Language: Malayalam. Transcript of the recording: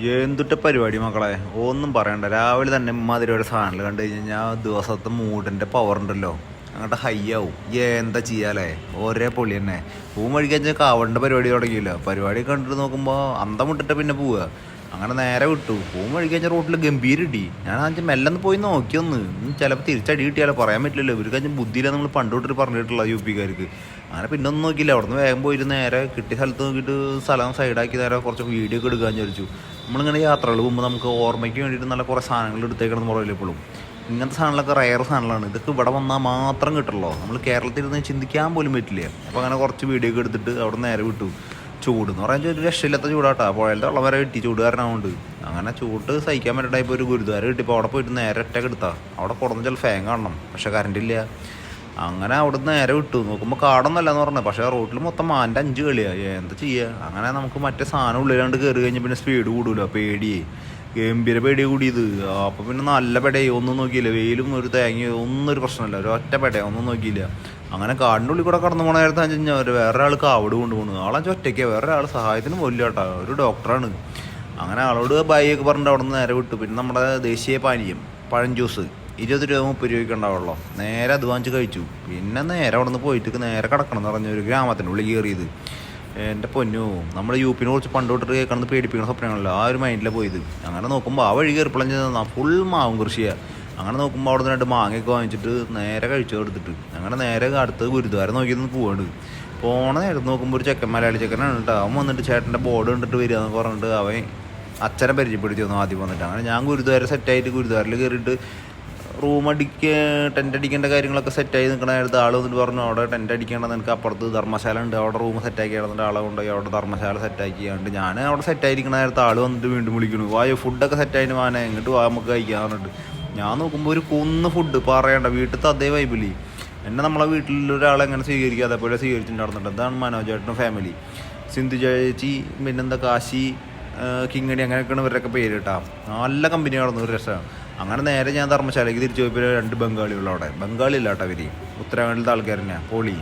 എന്തുട്ട പരിപാടി മക്കളെ? ഒന്നും പറയണ്ട. രാവിലെ തന്നെ ഇമ്മാതിരി ഒരു സാധനം കണ്ടു കഴിഞ്ഞാൽ ദിവസത്തെ മൂഡിന്റെ പവർ ഉണ്ടല്ലോ. അങ്ങോട്ട് ഹൈ ആവും. എന്താ ചെയ്യാലേ? ഒരേ പൊളി തന്നെ. പൂവും വഴിക്കാൻ കാവണ്ട പരിപാടി തുടങ്ങിയില്ല. പരിപാടി കണ്ടിട്ട് നോക്കുമ്പോൾ അന്തം വിട്ടിട്ട് പിന്നെ പോവുക. അങ്ങനെ നേരെ വിട്ടു. പോകും വഴി കഴിഞ്ഞ റോട്ടിൽ ഗംഭീര ഇടി. ഞാൻ അഞ്ചു മെല്ലെന്ന് പോയി നോക്കിയൊന്ന് ചിലപ്പോൾ തിരിച്ചടി കിട്ടിയാലോ പറയാൻ പറ്റില്ലല്ലോ. ഇവർക്ക് അഞ്ച് ബുദ്ധിയില്ല നമ്മൾ പണ്ട് തൊട്ടിട്ട് പറഞ്ഞിട്ടുള്ള യു പിക്കാർക്ക് അങ്ങനെ പിന്നെ ഒന്നും നോക്കിയില്ല. അവിടെ നിന്ന് വേഗം പോയിട്ട് നേരെ കിട്ടിയ സ്ഥലത്ത് നോക്കിയിട്ട് സ്ഥലം സൈഡാക്കി നേരെ കുറച്ച് വീഡിയോ ഒക്കെ എടുക്കാൻ വിചാരിച്ചു. നമ്മളിങ്ങനെ യാത്രകൾ പോകുമ്പോൾ നമുക്ക് ഓർമ്മയ്ക്ക് വേണ്ടിയിട്ട് നല്ല കുറേ സാധനങ്ങൾ എടുത്തേക്കണം പറയില്ല ഇപ്പോഴും. ഇങ്ങനത്തെ സാധനങ്ങളൊക്കെ റയർ സാധനങ്ങളാണ്. ഇതൊക്കെ ഇവിടെ വന്നാൽ മാത്രം കിട്ടുള്ളൂ. നമ്മൾ കേരളത്തിൽ ഇരുന്ന് ചിന്തിക്കാൻ പോലും പറ്റില്ല. അപ്പോൾ അങ്ങനെ കുറച്ച് വീഡിയോ ഒക്കെ എടുത്തിട്ട് അവിടെ നേരെ വിട്ടു. ചൂട് എന്ന് പറയാൻ ഒരു രക്ഷയില്ലാത്ത ചൂടാട്ടാ. പുഴയിലത്തെ വെള്ളം വരെ കിട്ടി ചൂട് കാരണമുണ്ട്. അങ്ങനെ ചൂട് സഹിക്കാൻ പറ്റായിട്ട് ഒരു ഗുരുദ്വാരം കിട്ടിയപ്പോൾ അവിടെ പോയിട്ട് നേരെ ഒറ്റയ്ക്ക് എടുത്താ. അവിടെ കൊടുന്ന ചില ഫാൻ കാണണം പക്ഷേ കറണ്ട് ഇല്ല. അങ്ങനെ അവിടെ നേരെ വിട്ടു. നോക്കുമ്പോൾ കാടൊന്നല്ല എന്ന് പറഞ്ഞത് പക്ഷേ റോട്ടിൽ മൊത്തം മാന്റെ അഞ്ച് കളിയാണ് എന്താ ചെയ്യുക അങ്ങനെ നമുക്ക് മറ്റേ സാധനം ഉള്ളിലാണ്ട് കയറി കഴിഞ്ഞാൽ പിന്നെ സ്പീഡ് കൂടൂല പേടിയേ. ഗംഭീര പേടി കൂടിയത്. അപ്പോൾ പിന്നെ നല്ല പെടയോ ഒന്നും നോക്കിയില്ല. വെയിലും ഒരു തേങ്ങയോ ഒന്നും ഒരു പ്രശ്നമില്ല. ഒരു ഒറ്റ പെടയോ. ഒന്നും നോക്കിയില്ല. അങ്ങനെ കാടിന്റെ ഉള്ളിൽ കൂടെ കടന്നു പോണ നേരത്തെ കഴിഞ്ഞാൽ ഒരു വേറെ ആൾക്ക് അവിടെ കൊണ്ടുപോകണു ആളെ ഒറ്റയ്ക്ക് വേറെ ആൾ സഹായത്തിന് പോലില്ല കേട്ടോ. ഒരു ഡോക്ടറാണ്. അങ്ങനെ ആളോട് ബൈ ഒക്കെ പറഞ്ഞിട്ട് അവിടെ നിന്ന് നേരെ വിട്ടു. പിന്നെ നമ്മുടെ ദേശീയ പാനീയം പഴം ജ്യൂസ് ഇരുപത് രൂപ മുപ്പത് രൂപയ്ക്ക് ഉണ്ടാവുള്ളൂ. നേരെ അത് വാങ്ങിച്ച് കഴിച്ചു. പിന്നെ നേരെ അവിടെ നിന്ന് പോയിട്ട് നേരെ കിടക്കണം എന്ന് പറഞ്ഞ ഒരു ഗ്രാമത്തിന്റെ ഉള്ളിൽ കയറിയത്. എന്റെ പൊന്നു നമ്മൾ യു പിനെ കുറിച്ച് പണ്ട് തൊട്ടിട്ട് കേൾക്കണമെന്ന് പേടിപ്പിക്കുന്ന സ്വപ്നങ്ങളല്ലോ? ആ ഒരു മൈൻഡിലാണ് പോയത്. അങ്ങനെ നോക്കുമ്പോൾ ആ വഴി കയറിപ്പളം തന്നാൽ ഫുൾ മാവും കൃഷിയാണ് അങ്ങനെ നോക്കുമ്പോൾ അവിടെ നിന്ന് മാങ്ങയൊക്കെ വാങ്ങിച്ചിട്ട് നേരെ കഴിച്ചു കൊടുത്തിട്ട് അങ്ങനെ നേരെ അടുത്ത് ഗുരുദ്വാരം നോക്കിയത് പോവാണ്. പോണ നേരത്ത് നോക്കുമ്പോൾ ഒരു ചെക്കൻ മലയാളി ചെക്കനാണ് കേട്ടോ. അവൻ വന്നിട്ട് ചേട്ടന്റെ ബോർഡ് കണ്ടിട്ട് വരിക എന്ന് പറഞ്ഞിട്ട് അവൻ അച്ഛനെ പരിചയപ്പെടുത്തി വന്നു ആദ്യം വന്നിട്ട്. അങ്ങനെ ഞാൻ ഗുരുദ്വാര സെറ്റായിട്ട് ഗുരുദ്വാരയിൽ കയറിയിട്ട് റൂം അടിക്ക ടെന്റ് അടിക്കേണ്ട കാര്യങ്ങളൊക്കെ സെറ്റായി നിൽക്കണ നേരത്ത് ആൾ വന്നിട്ട് പറഞ്ഞു അവിടെ ടെന്റ് അടിക്കേണ്ടത് എനിക്ക് അപ്പുറത്ത് ധർമ്മശാല ഉണ്ട്. അവിടെ റൂം സെറ്റാക്കി കിടന്നിട്ട് ആളെ കൊണ്ടുപോയി. അവിടെ ധർമ്മശാല സെറ്റാക്കി കണ്ട് ഞാൻ അവിടെ സെറ്റായിരിക്കണ നേരത്ത് ആൾ വന്നിട്ട് വീണ്ടും വിളിക്കുന്നു. വായോ ഫുഡൊക്കെ സെറ്റായിട്ട് മാനെ. എങ്ങോട്ട് വാ നമുക്ക് കഴിക്കാൻ പറഞ്ഞിട്ട്. ഞാൻ നോക്കുമ്പോൾ ഒരു കുന്ന് ഫുഡ് പറയണ്ട വീട്ടിലത്തെ അതേ വൈബിലി എന്നെ നമ്മളെ വീട്ടിൽ ഒരാളെ എങ്ങനെ സ്വീകരിക്കുക അതേപോലെ സ്വീകരിച്ചിട്ടുണ്ടായിരുന്നുണ്ട്. അതാണ് മനോജേട്ടനും ഫാമിലി സിന്ധു ചേച്ചി പിന്നെന്താ കാശി കിങ്ങണി അങ്ങനെയൊക്കെയാണ് ഇവരൊക്കെ പേര് കേട്ടാ. നല്ല കമ്പനിയായിരുന്നു ഒരു രസമാണ് അങ്ങനെ നേരെ ഞാൻ ധർമ്മശാലയ്ക്ക് തിരിച്ചു പോയപ്പോൾ രണ്ട് ബംഗാളികൾ അവിടെ. ബംഗാളി ഇല്ല കേട്ടോ ഉത്തരാഖണ്ഡിലത്തെ ആൾക്കാർ തന്നെയാണ് പോളി.